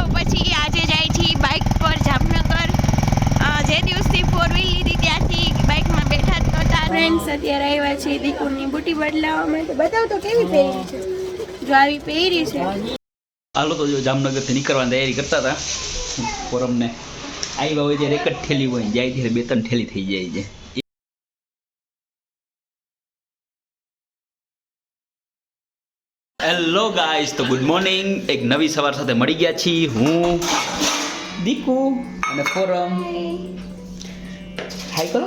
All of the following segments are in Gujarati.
દિવસો પછી આજે જાય છે બાઇક પર જામનગર. જે દિવસથી ફોર વ્હીલ લીધી ત્યાંથી બાઇકમાં બેઠા જ નહોતા. ફ્રેન્ડ્સ અત્યારે આવ્યા છે દીકુની બુટી બદલાવવા માટે. બતાવ તો કેવી પહેરી છે? જો આવી પહેરી છે. હાલો તો જો જામનગરથી નીકળવાની તૈયારી કરતા હતા. ફોરમને. આવ્યા હોય ત્યારે એક જ ઠેલી હોય. જાય ત્યારે બે ત્રણ ઠેલી થઈ જાય છે. હેલો ગાઈસ તો ગુડ મોર્નિંગ એક નવી સવાર સાથે મળી ગયા છીએ હું દીકુ અને ફોરમ. હાય કરો.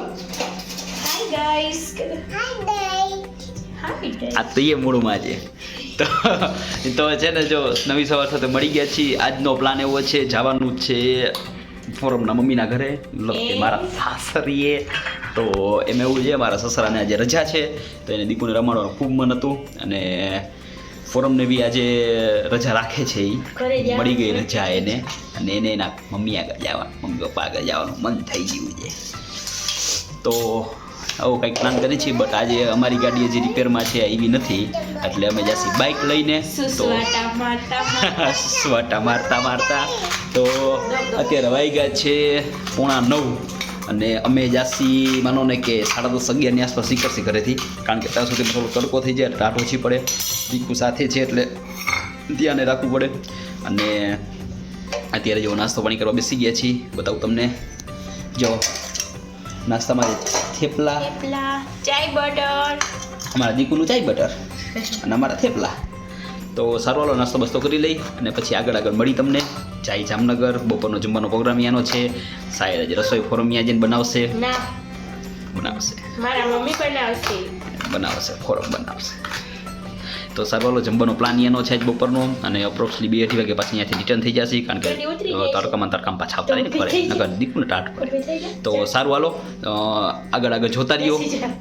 હાય ગાઈસ આ તો એ મૂળમાં છે. તો તો છે ને જો નવી સવાર સાથે મળી ગયા છીએ. આજનો પ્લાન એવો છે જવાનું છે ફોરમના મમ્મીના ઘરે. કે મારા સાસરીએ. તો એમ એવું છે મારા સસરાને આજે રજા છે. તો એને દીકુને રમાડવાનું ખૂબ મન હતું. અને ફોરમને બી આજે રજા રાખે છે એ મળી ગઈ રજા એને. અને એને એના મમ્મી આગળ જવાનું મમ્મી પપ્પા આગળ જવાનું મન થઈ ગયું છે. તો આવું કંઈક પ્લાન કરી છીએ બટ આજે અમારી ગાડી હજી રિપેરમાં છે એવી નથી. એટલે અમે જાસી બાઇક લઈને તો સ્વાટા મારતા મારતા. તો અત્યારે વાઈ ગયા છે પોણા નવ. અને અમે જાસી માનો ને કે સાડા દસ અગિયારની આસપાસ નીકળશે ઘરેથી કારણ કે ત્યાં સુધી થોડો તડકો થઈ જાય ટાટ ઓછી પડે દીકુ સાથે છે એટલે ધ્યાને રાખવું પડે. અને અત્યારે જો નાસ્તો પાણી કરવા બેસી ગયા છીએ બતાવું તમને. જો નાસ્તામાં થેપલા. ચાય બટર. અમારા દીકુનું ચાય બટર અને અમારા થેપલા. તો સારો વાળો નાસ્તો બસ્તો કરી લઈ અને પછી આગળ આગળ મળી તમને. જાય જામનગર. બપોરનો જમવાનો પ્રોગ્રામ યાનો છે. સાહેબ આજે રસોઈ ફોરમ યા જઈને બનાવશે? બનાવશે. મારા મમ્મી બનાવશે. બનાવશે ફોરમ બનાવશે. તો સારો વાળો જમવાનો પ્લાન એનો છે જ બપોરનો અને અપ્રોક્સલી બે અઢી વાગે પાછી અહીંયાથી રિટર્ન થઈ જશે કારણ કે. તડકામાં તડકામાં પાછા આવતા રહીને પડે નકર દીકુને ટાટ પડે. તો સારું હાલો આગળ આગળ જોતા રહ્યો.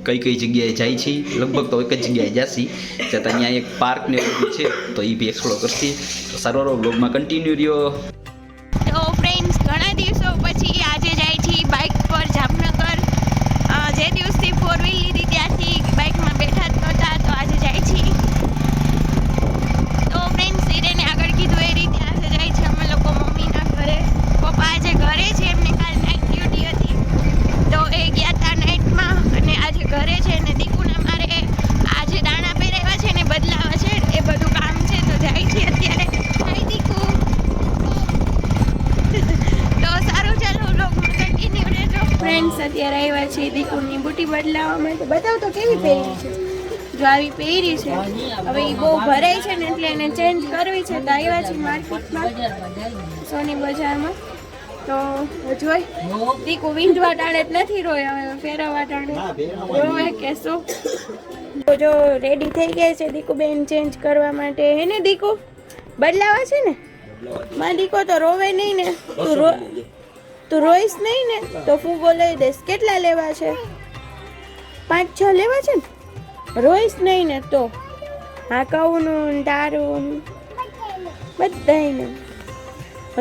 કઈ કઈ જગ્યાએ જાય છે? લગભગ તો એક જ જગ્યાએ જશે. જતા અહીંયા એક પાર્ક ને એવું છે તો એ બી એક્સપ્લોર કરશે. તો સારું હાલો બ્લોગમાં કન્ટિન્યુ રહ્યો. તો ફ્રેન્ડ્સ ઘણા દિવસો પછી આજે જાય છે બાઇક પર જામનગર અ, જે દિવસથી ફોર વ્હીલ લીધી ત્યાંથી બાઇકમાં બેઠા જ નહોતા તો આજે જાય છે તો ફ્રેન્ડ્સ હિરેને આગળ કીધું એ રીતે આજે જાય છે અમે લોકો મમ્મીના ઘરે પપ્પા આજે ઘરે છે એમને કાલ નાઇટ ડ્યુટી હતી તો એ ગયા હતા નાઇટમાં અને આજે ઘરે છે ને દીકુને મારે આજે દાણા પહેરાવ્યા છે ને બદલાવા છે એ બધું કામ છે તો જાય છે અત્યારે હાય દીકુ તો સારું ચાલો વ્લોગમાં કન્ટિન્યુ રહેજો ફ્રેન્ડ્સ અત્યારે આવ્યા છે દીકુની બુટી બદલાવવા માટે બતાવ તો કેવી પહેરી છે જો પહેરી છે. હવે એ બહુ ભરાય છે ને એટલે એને ચેન્જ કરવી છે. તો આવ્યા છે માર્કેટમાં સોની બજારમાં. તો જોઈ દીકુ વિંધવા ટાણે જ નથી રોય હવે ફેરવવા ટાણે. રોવે કે શું તો જો રેડી થઈ ગયા છે દીકુ બેન ચેન્જ કરવા માટે. હે ને દીકુ? બદલાવા છે ને? માં દીકો તો રોવે નહીં ને. તું રો તું રોઈશ નહીં ને? તો ફૂગો લઈ દઈશ. કેટલા લેવા છે? પાંચ છ લેવા છે ને? રોઈશ નહીં ને તો. હા કઉનું ને તારું ને બધાયને.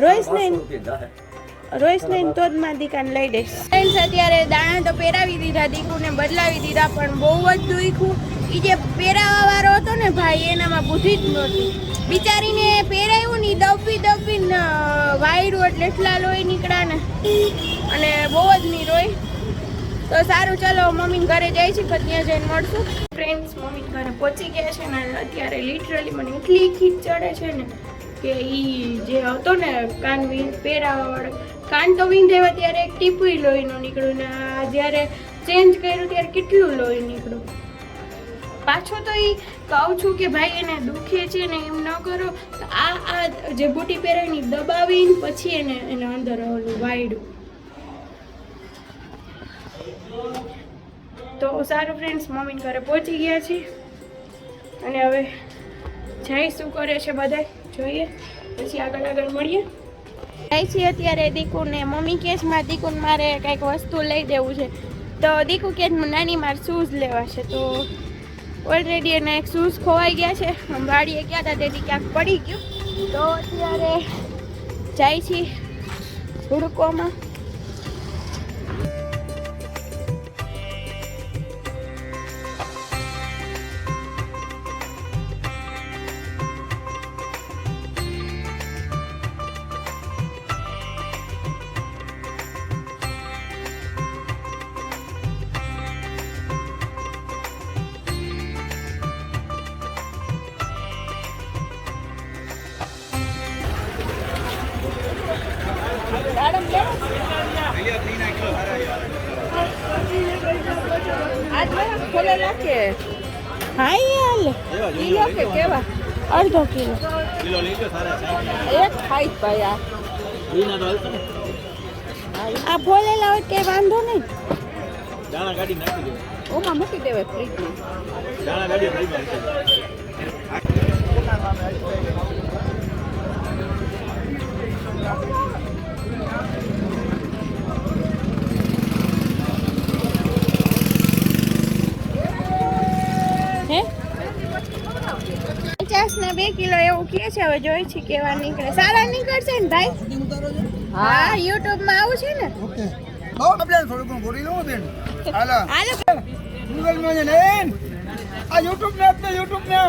રોઈશ નહીં ને? રોઈશ નહીં તો જ માં દીકાને લઈ દઈશ. ફ્રેન્ડ્સ અત્યારે દાણા તો પહેરાવી દીધા દીકુને બદલાવી દીધા પણ બહુ જ દુખ્યું. એ જે પહેરાવા વાળો હતો ને ભાઈ એનામાં બુદ્ધિ જ નહોતી. બિચારીને પહેરાવ્યું ને દબી દબી વાયરું એટલે એટલા લોહી નીકળ્યા ને. અને બહુ જ નહીં રોય તો સારું ચાલો મમ્મી ઘરે જાય છે ત્યાં જઈને મળશું. ફ્રેન્ડ્સ મમ્મી ઘરે પહોંચી ગયા છે ને અત્યારે લિટરલી મને એટલી ખીચ ચડે છે ને કે ઈ જે હતો ને કાન વીંધ પહેરાવા કાન તો વીંધેવા ત્યારે એક ટીપુઈ લોહીનું નીકળ્યું ને જ્યારે ચેન્જ કર્યું ત્યારે કેટલું લોહી નીકળ્યું. પાછું તો એ કહું છું કે ભાઈ એને દુખે છે ને એમ ન કરો. આ આ જે બુટી પહેરાવીને દબાવીને પછી એને, એના અંદર ઓલું વાયડું. તો સારું ફ્રેન્ડ્સ મમ્મી ઘરે પહોંચી ગયા છીએ. અને હવે જઈ શું કરે છે બધા જોઈએ. પછી આગળ આગળ મળીએ. જાય છે અત્યારે દીકુને. મમ્મી કે છે, મારા દીકુને મારે કંઈક વસ્તુ લઈ દેવું છે. તો દીકુ કે નાની મારે શૂઝ લેવા છે. તો ઓલરેડી એના એક શૂઝ ખોવાઈ ગયા છે. વાડીએ ગયા હતા તેથી ક્યાંક પડી ગયું. તો અત્યારે જાય છે હુડકોમાં. અડધો કિલો. એક ખાઈ ભાઈ આ. આ ફોલેલા હોય કે વાંધો નહીં. ઓમાં મૂકી દેવાય ફ્રીજમાં હે ના બે કિલો એવું કે છે હવે જોઈ છે કેવા નીકળે. સારા નીકળશે ને ભાઈ? હા યુટ્યુબમાં આવું છે ને? ઓકે. બહુ બેન થોડું ઘણું બોલી લઉં બેન. હાલો. હાલો. ગૂગલમાં જઈને આ યુટ્યુબ ને યુટ્યુબ ને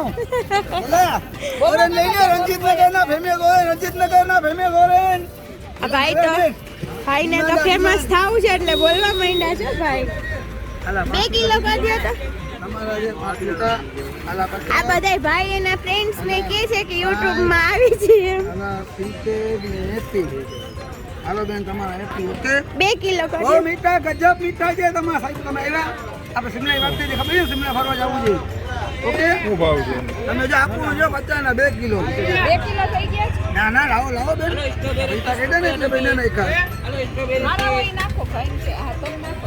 બોલા. ઓરેન લઈ લે રંજીત નગર ના ફેમે ગોરે રંજીત નગર ના ફેમે ગોરેન આ ભાઈ તો ભાઈ ને તો ફેમસ થાવું છે એટલે બોલવા માંડ્યા છે ભાઈ. બે કિલો કરી દો તો તમારા જે આ બધા ભાઈ એના ફ્રેન્ડ્સ ને કે છે કે યુટ્યુબમાં આવી છે એમ. હાલા હાલો બેન તમારા એપી ઓકે? બે કિલો કરો બહુ મીઠા ગજબ મીઠા છે તમારા સાહેબ. તમે આવ્યા? આપણે સિમલા વાત થઈ ખબર છે? સિમલા ફરવા જવું છે. ઓકે? શું ભાવ છે? તમે જો આપો જો બચ્ચાના બે કિલો. બે કિલો થઈ ગયા છે. ના ના લાવો લાવો બેન. પૈસા કહી દે ને એટલે બેને નહીં ખાય મારા હોય નાખો ખાઈ છે. હા તો નાખો.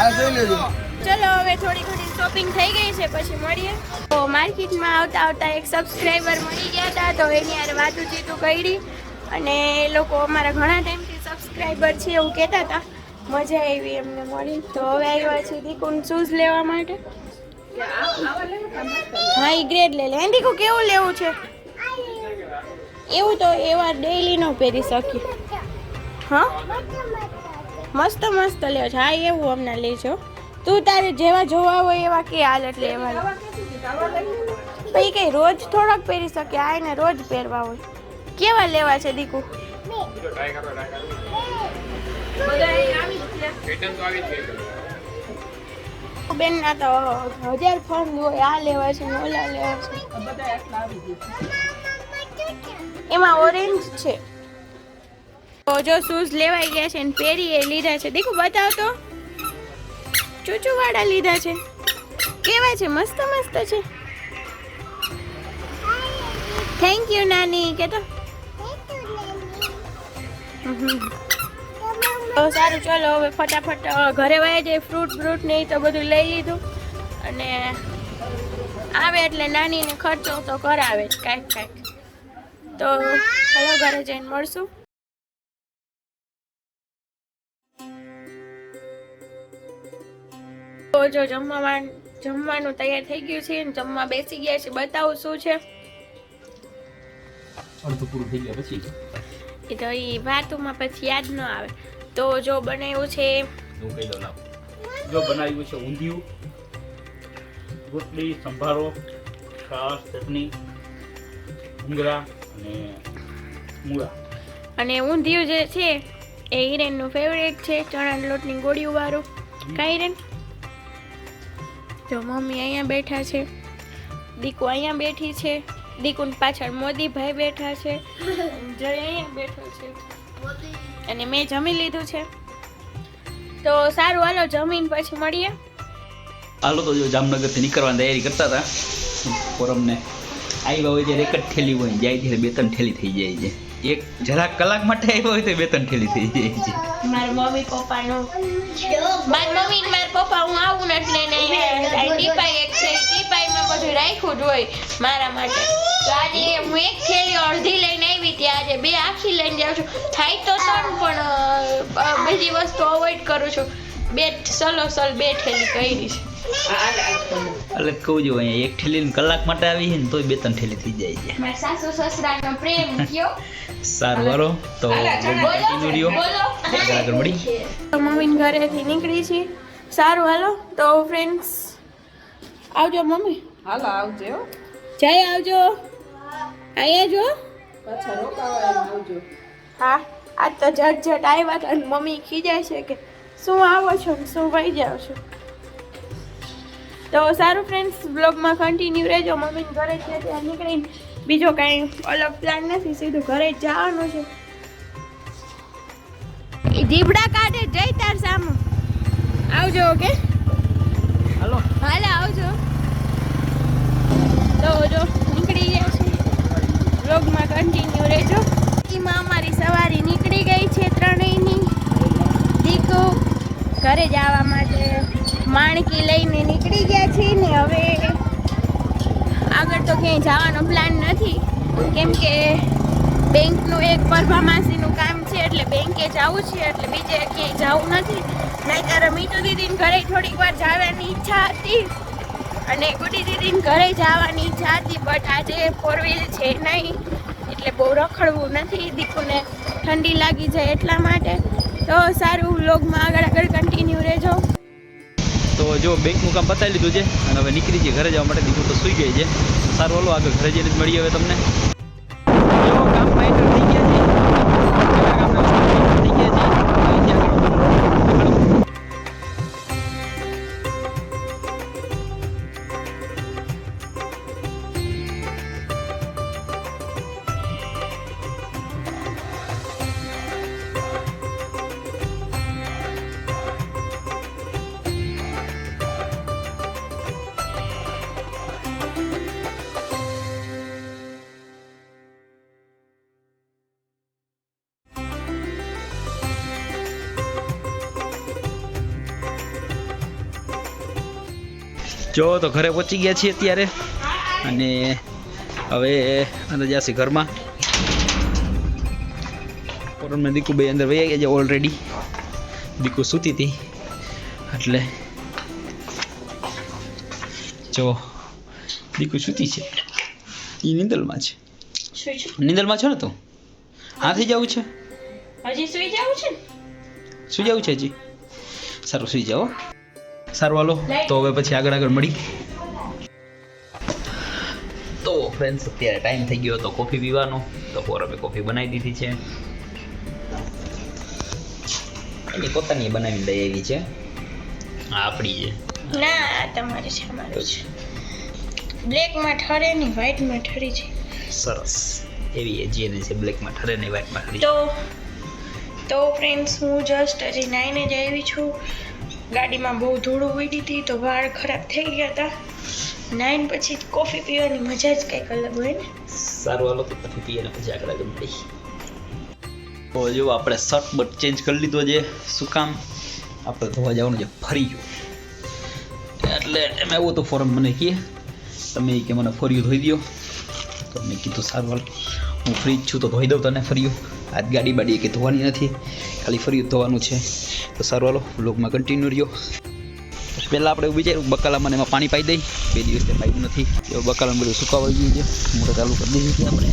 આ જોઈ લેજો. ચલો, હવે થોડી ઘણી શોપિંગ થઈ ગઈ છે, પછી મળીએ. તો માર્કેટમાં આવતા આવતા એક સબસ્ક્રાઈબર મળી ગયા હતા, તો એની યાર વાતું ચીતું કરી. અને એ લોકો અમારા ઘણા ટાઈમથી સબસ્ક્રાઈબર છે એવું કહેતા હતા. મજા આવી એમને મળી. તો હવે આવ્યા છે દીકુન શૂઝ લેવા માટે. હા એ ગ્રેડ લે લે. દીકુ, કેવું લેવું છે? એવું તો એવા ડેઈલી ન પહેરી શકીએ. હા? મસ્ત મસ્ત લ્યો છે. હા, એવું અમને લેજો. તું તારે જેવા જોવા હોય એવા કે હાલ એટલે એવા. પછી કઈ રોજ થોડોક પહેરી શકે, આ એને રોજ પહેરવા હોય. કેવા લેવા છે દીકુ? બેન ના તો હજાર ફોન હોય, આ લેવા છે ને ઓલા લેવા છે. એમાં ઓરેન્જ છે. જો શૂઝ લેવાઈ ગયા છે ને પહેરી એ લીધા છે. દીકુ બતાવ તો ચૂચુ વાળા લીધા છે. કેવા છે, મસ્ત મસ્ત છે. થેન્ક યુ નાની. કે તો સારું, ચલો, હવે ફટાફટ ઘરે વયા જાય ફ્રૂટ બ્રૂટ ને તો બધું લઈ લીધું. અને આવે એટલે નાનીને ખર્ચો તો કરાવે કાંઈક કાંઈક. તો, હલો, ઘરે જઈને મળશું. તો જો જમવામાં જમવાનું તૈયાર થઈ ગયું છે જમવા બેસી ગયા છે. બતાવું શું છે? અડધું પૂરું થઈ ગયા પછી? એ તો એ વાતોમાં પછી યાદ ન આવે. તો જો બનાવ્યું છે હું કહી દઉં જો બનાવ્યું છે ઊંધિયું રોટલી સંભારો છાશ ચટણી ઉંગરા અને મૂળા. અને ઊંધિયું જે છે એ હિરેનનું ફેવરેટ છે. ચણાના લોટની ગોળીઓ વાળું. કા હિરેન? જો મમ્મી અહીંયા બેઠા છે, દીકુ અહીંયા બેઠી છે, દીકુની પાછળ મોદીભાઈ બેઠા છે, જય અહીંયા બેઠો છે. અને મેં જમી લીધું છે. તો સારું, હાલો જમીન પછી મળીએ. હાલો, તો જો જામનગરથી નીકળવાની તૈયારી કરતા હતા. ફોરમને આવ્યા હોય ત્યારે એક જ ઠેલી હોય, જાય ત્યારે બે ત્રણ ઠેલી થઈ જાય છે. એક જરાક કલાક માટે આવ્યો હોય તો બે ત્રણ ઠેલી થઈ જાય. છે મારા મમ્મી પપ્પાનો. મારા મમ્મી મારા પપ્પા હું આવું ને એટલે ને ટીપાઈ એક છે. ટીપાઈમાં બધું રાખ્યું જ હોય મારા માટે. તો આજે હું એક થેલી અડધી લઈને આવી ત્યાં આજે બે આખી લઈને જાઉં છું. થાય તો ત્રણ પણ બીજી બધી વસ્તુ અવોઇડ કરું છું. બે સલો સલ બે ઠેલી કરી છે. એટલે કહું જો અહીંયા એક ઠેલી કલાક માટે આવી છે ને તોય બે ત્રણ ઠેલી થઈ જાય છે. મારા સાસુ સસરાનો પ્રેમ કયો? સારું વારો તો કન્ટિન્યુ આગળ આગળ મળી મમ્મી ઘરેથી નીકળી છે. સારું હાલો. તો ફ્રેન્ડ્સ આવજો મમ્મી. હાલો આવજો. હો. જય આવજો. અહીંયા જો. પાછા રોકાવા આવજો. હા આજ તો ઝટ ઝટ આવ્યા હતા અને મમ્મી ખીજાય છે કે શું આવો છો ને? શું વહી જાવ છો? તો સારું ફ્રેન્ડ્સ બ્લોગમાં કન્ટિન્યુ રહેજો. મમ્મીને ઘરે છે ત્યાં નીકળીને બીજો કાંઈ અલગ પ્લાન નથી સીધું ઘરે જવાનું છે. દીપડા કાઢે જઈ તાર સામે. આવજો ઓકે? હાલો. હાલે આવજો. તો જો નીકળી ગયા છે. વ્લોગમાં કન્ટિન્યુ રહેજો. એમાં અમારી સવારી નીકળી ગઈ છે ત્રણેયની. દીકુ ઘરે જવા માટે. માણકી લઈને નીકળી ગયા છીએ ને હવે આગળ તો ક્યાંય જવાનો પ્લાન નથી. કેમ કે બેંકનું એક પરભામાસીનું કામ છે એટલે બેંકે જવું છે એટલે બીજે ક્યાંય જવું નથી. નહીંતર મીઠું દીદીને ઘરે થોડીક વાર જવાની ઈચ્છા હતી અને ગુડી દીદીને ઘરે જવાની ઈચ્છા હતી બટ આજે ફોર વ્હીલ છે નહીં, એટલે બહુ રખડવું નથી. દીકુને ઠંડી લાગી જાય એટલા માટે. તો સારું વ્લોગમાં આગળ આગળ કન્ટિન્યુ રહેજો. તો જો બેંકનું કામ પતાવી લીધું છે અને હવે નીકળી જઈએ ઘરે જવા માટે. દીકરો તો સૂઈ ગઈ છે. સારું, હલો, આગળ ઘરે જઈને જ મળીએ હવે તમને. જો તો ઘરે પહોંચી ગયા છીએ અત્યારે. અને હવે અંદર જશે ઘરમાં. પરમને દીકુ બે અંદર વહી ગયા છે ઓલરેડી દીકુ સૂતી હતી. એટલે જો દીકુ સૂતી છે. એ નિંદલમાં છે. નિંદલમાં છો ને તું? હાથી જવું છે? હજી સુઈ જવું છે સુઈ જવું છે હજી? સારું સુઈ જાઓ સારું હાલો. તો હવે પછી આગળ આગળ મળી. તો ફ્રેન્ડ્સ અત્યારે ટાઈમ થઈ ગયો તો કોફી પીવાનો. તો ફોરમે કોફી બનાવી દીધી છે. એની પોતાની બનાવીને લઈ આવી છે. આ આપણી છે. ના તમારી છે અમારું છે. બ્લેકમાં ઠરે નહીં વ્હાઈટમાં ઠરી છે. સરસ. એવી એ જેને છે બ્લેકમાં ઠરે ને વ્હાઈટમાં ઠરી. તો તો ફ્રેન્ડ્સ હું જસ્ટ હજી નાઈને જ આવી છું. ગાડીમાં બહુ ધૂળું ઉડી હતી તો વાળ ખરાબ થઈ ગયા હતા. નાઈન પછી કોફી પીવાની મજા જ કંઈક અલગ હોય ને. સારું, હાલો તો કોફી પીએ મજા આગળ આગળ મળી તો જો, આપણે શર્ટ બટ ચેન્જ કરી લીધો છે. શું કામ? આપણે ધોવા જવાનું છે. ફરી એટલે એમ એવું તો ફોરમ મને કહે તમે કે મને ફર્યું ધોઈ દો તો મેં કીધું, સારું, હાલ. હું ફ્રી જ છું, તો ધોઈ દઉં તને ફર્યું આજ ગાડી બાડી કે ધોવાની નથી. ખાલી ફરી ધોવાનું છે. તો સારું, હાલો બ્લોગમાં કન્ટિન્યુ રહ્યો. પહેલાં આપણે એવું વિચાર્યું બકાલામાં એમાં પાણી પાઈ દઈ. બે દિવસથી પાયું નથી. તો બકાલામાં બધું સુકાવાઈ ગયું છે મોટો ચાલુ કરી દીધું છે આપણે.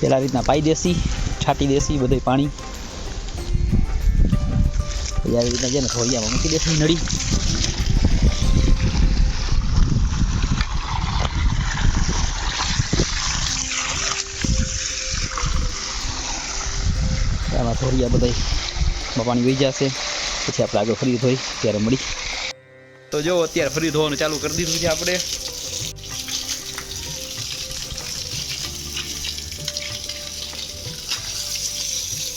પેલા રીતના પાઈ દેસી છાંટી દેસી બધે પાણી. પછી આવી રીતના છે ને, થોડિયામાં મૂકી દેસી નળી. આમાં બધા બાપાની વહી જશે. પછી આપણે આગળ ફરી ધોઈ, ત્યારે મળી. તો જો, અત્યારે ફરી ધોવાનું ચાલુ કરી દીધું છે આપણે.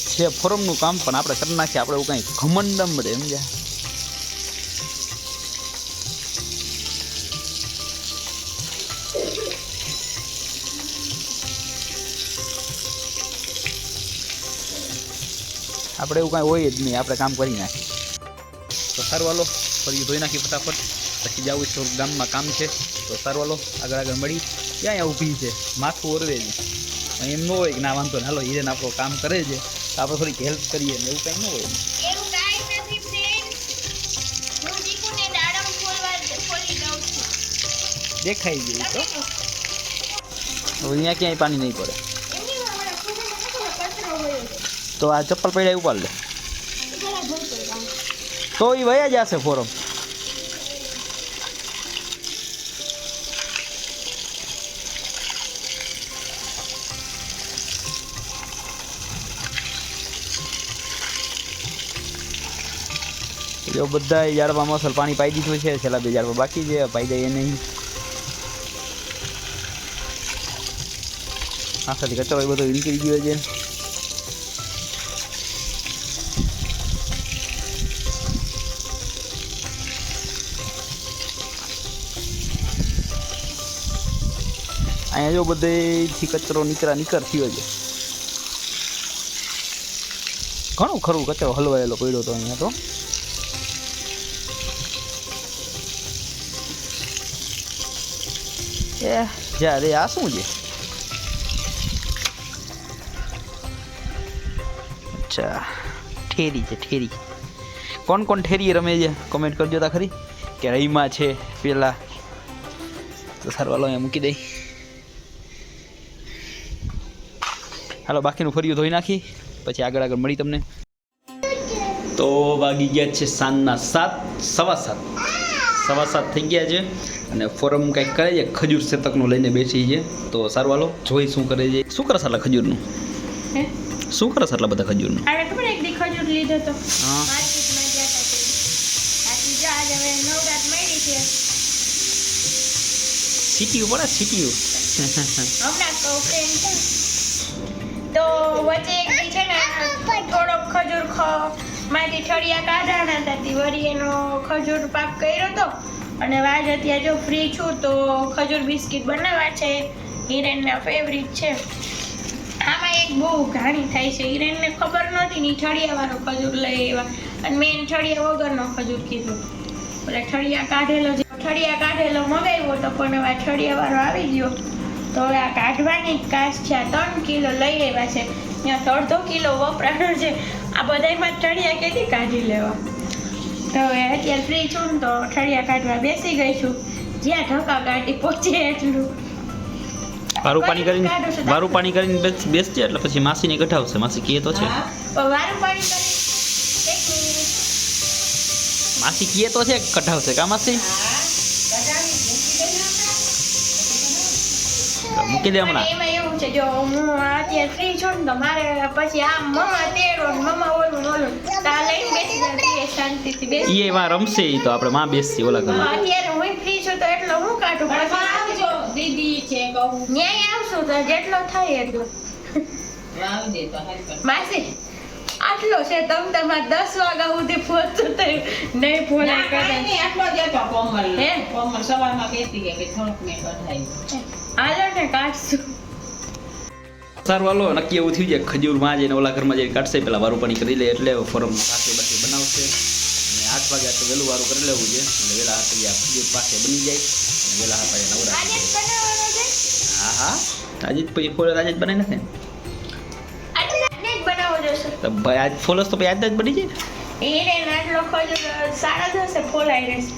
છે ફોરમનું કામ, પણ આપણે કરી નાખીએ. આપણે એવું કાંઈ ઘમંડમ રહે સમજ્યા? આપણે એવું કાંઈ હોય જ નહીં આપણે કામ કરી નાખીએ. તો સારું હાલો ફરી ધોઈ નાખી ફટાફટ. પછી જવું છે ગામમાં કામ છે તો સારું હાલો આગળ આગળ મળી. ક્યાં ઊભી છે? માથું ઓરવે છે. એમ ન હોય કે ના વાંધો ને હાલો હિરેન આપણો કામ કરે છે. તો આપણે થોડીક હેલ્પ કરીએ ને એવું કાંઈ ન હોય. દેખાય કાંઈ નથી ફ્રેન્ડ હું દીકુને દાડમ ખોલવા ખોલી દઉં છું. દેખાઈ ગયું તો અહીંયા ક્યાંય પાણી નહીં પડે. તો આ ચપ્પલ પડ્યા ઉપાડ લે. તો એ વયા જશે ફોરમ. જો બધા ઝાડમાં મસલ પાણી પાઈ દીધું છે, છેલ્લા બે ઝાડમાં બાકી છે પાઈ દઈએ નહીં. આખાથી કચરો એ બધો નીકળી ગયો છે. અહીંયા જો બધેથી કચરો નીકળા નીકળ થયો છે. ઘણું ખરું કચરો હલવાયેલો પડ્યો હતો અહીંયા તો. એ જ્યારે આ શું છે? અચ્છા, ઠેરી છે, ઠેરી. કોણ કોણ ઠેરી રમે છે? કોમેન્ટ કરજો તા ખરી કે રહીમાં છે પેલા. તો સારું હાલો અહીંયા મૂકી દઈ હાલો બાકીનું ફર્યું ધોઈ નાખી પછી આગળ આગળ મળી તમને. તો વાગી ગયા છે સાંજના સાત સવા સાત. સવા સાત થઈ ગયા છે અને ફોરમ કંઈક કરે છે ખજૂર શતકનું લઈને બેસી છે. તો સારું હાલો જોઈ શું કરે છે. શું કરે છે ખજૂરનું? શું કરે આટલા બધા ખજૂરનું? આને ખબર એક દી ખજૂર લીધો તો? હા. માર્કેટમાં ગયા હતા આથી જા આજે હવે નવરાત મળી છે. સીટીયું પડે સીટીયું. હમણાં કહું ફ્રેન્ડ છે. તો વચ્ચે એક છે ને થોડોક ખજૂર ખ માંથી ઠળિયા કાઢાણા હતા. વળી એનો ખજૂર પાક કર્યો હતો અને વાજ અત્યારે જો ફ્રી છું તો ખજૂર બિસ્કિટ બનાવવા છે. હિરેનના ફેવરિટ છે. આમાં એક બહુ ઘાણી થાય છે. હિરેનને ખબર નહોતી ની ઠળિયાવાળો ખજૂર લઈ આવ્યા. અને મેં ઠળિયા વગરનો ખજૂર કીધું. એટલે ઠળિયા કાઢેલો ઠળિયા કાઢેલો મગાવ્યો તો પણ હવે ઠળિયાવાળો આવી ગયો. તો આ કાઢવાની કાશ છે. આ ત્રણ કિલો લઈ આવ્યા છે. ત્યાં અડધો કિલો વપરાણો છે. આ બધાયમાં ઠળિયા કેથી કાઢી લેવા? તો અત્યારે ફ્રી છું ને તો ઠળિયા કાઢવા બેસી ગઈ છું. જ્યાં ઢોકા કાઢી પહોંચે એટલું. વારું પાણી કરીને વારું પાણી કરીને બેસ- બેસજે એટલે પછી માસીને કઢાવશે. માસી કીએ તો છે. વારું પાણી કરી માસી કીએ તો છે કઢાવશે. કા માસી? મૂકી દે હમણાં? એમાં એવું છે જો હું અત્યારે ફ્રી છું ને તો મારે પછી આમ મમ્મા તેડો ને ઓલું ઓલું. તો લઈને બેસી જતી શાંતિથી બેસી એ એમાં રમશે ઈ તો આપણે માં બેસી ઓલા ઘરમાં. અત્યારે હું ફ્રી છું તો એટલો હું કાઢું? પછી આવજો દીદી છે કહું ન્યાય આવશું તો જેટલો થાય એટલો. આવજે તો માસી આટલો છે તમ તમારે દસ વાગ્યા સુધી પહોંચતો તો નહીં ભોલાય કરે આટલો જ હતો કોમલ. હે? કોમલ સવારમાં કહેતી કે કે થોડુંક મેં. હાલો ને કાઢશું. સારું હાલો નક્કી એવું થયું છે ખજૂરમાં જઈને ઓલા ઘરમાં જઈને કાઢશે પેલા વારું પાણી કરી લે એટલે ફોરમ સાથે બાકી બનાવશે. અને આઠ વાગ્યા તો વહેલું વારું કરી લેવું છે. એટલે વહેલા હાથ ખજૂર પાસે બની જાય. અને વહેલા હાથ નવરા હા હા. આજે જ પછી ફોલસ આજે જ બનાવી નાખે ભાઈ આજ ફોલસ તો પછી આજે જ બની જાય ને? એ રે આટલો ખજૂર સારા થશે ફોલાઈ રહેશે.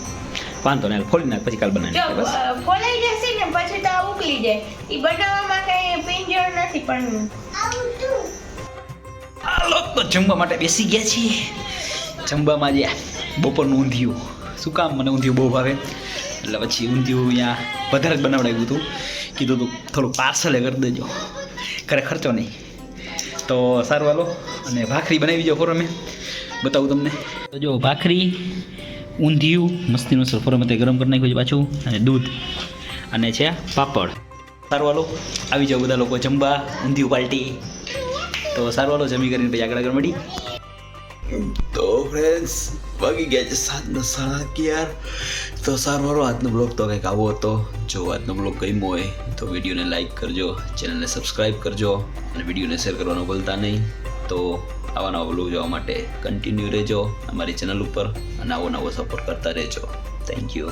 વાંધો નહીં ફોલી નાખ પછી કાલ બનાવી બસ ફોલાઈ જશે ને પછી તો આ ઉકળી જાય. એ બનાવવામાં કઈ પિંજર નથી પણ હાલો તો જમવા માટે બેસી ગયા છીએ. જમવામાં જે બપોરનું ઊંધિયું. શું કામ મને ઊંધિયું બહુ ભાવે? એટલે પછી ઊંધિયું અહીંયા વધારે જ બનાવડાવ્યું હતું. કીધું તું થોડું પાર્સલે કરી દેજો. ઘરે ખર્ચો નહીં. તો સારું હાલો. અને ભાખરી બનાવી જો ફોરમે. બતાવું તમને. તો જો ભાખરી ઊંધિયું, મસ્તીનું સર ફોરમે ગરમ કરી નાખ્યું છે પાછું, અને દૂધ, અને છે પાપડ. સારું વાલો આવી જાઓ બધા લોકો, જમવા, ઊંધિયું પાર્ટી તો સારું વાલો જમી કરીને પછી આગળ આગળ મળી. તો ફ્રેન્ડ્સ વાગી ગયા છે સાતના સાડા અગિયાર. તો સારું હાલો આજનો બ્લોગ તો કંઈક આવો હતો. જો આજનો બ્લોગ ગમ્યો હોય, તો વિડીયોને લાઈક કરજો ચેનલને સબસ્ક્રાઈબ કરજો, અને વિડીયોને શેર કરવાનું ભૂલતા નહીં. તો આવા નવા બ્લોગ જોવા માટે કન્ટિન્યુ રહેજો અમારી ચેનલ ઉપર અને આવો નવો સપોર્ટ કરતા રહેજો. Thank you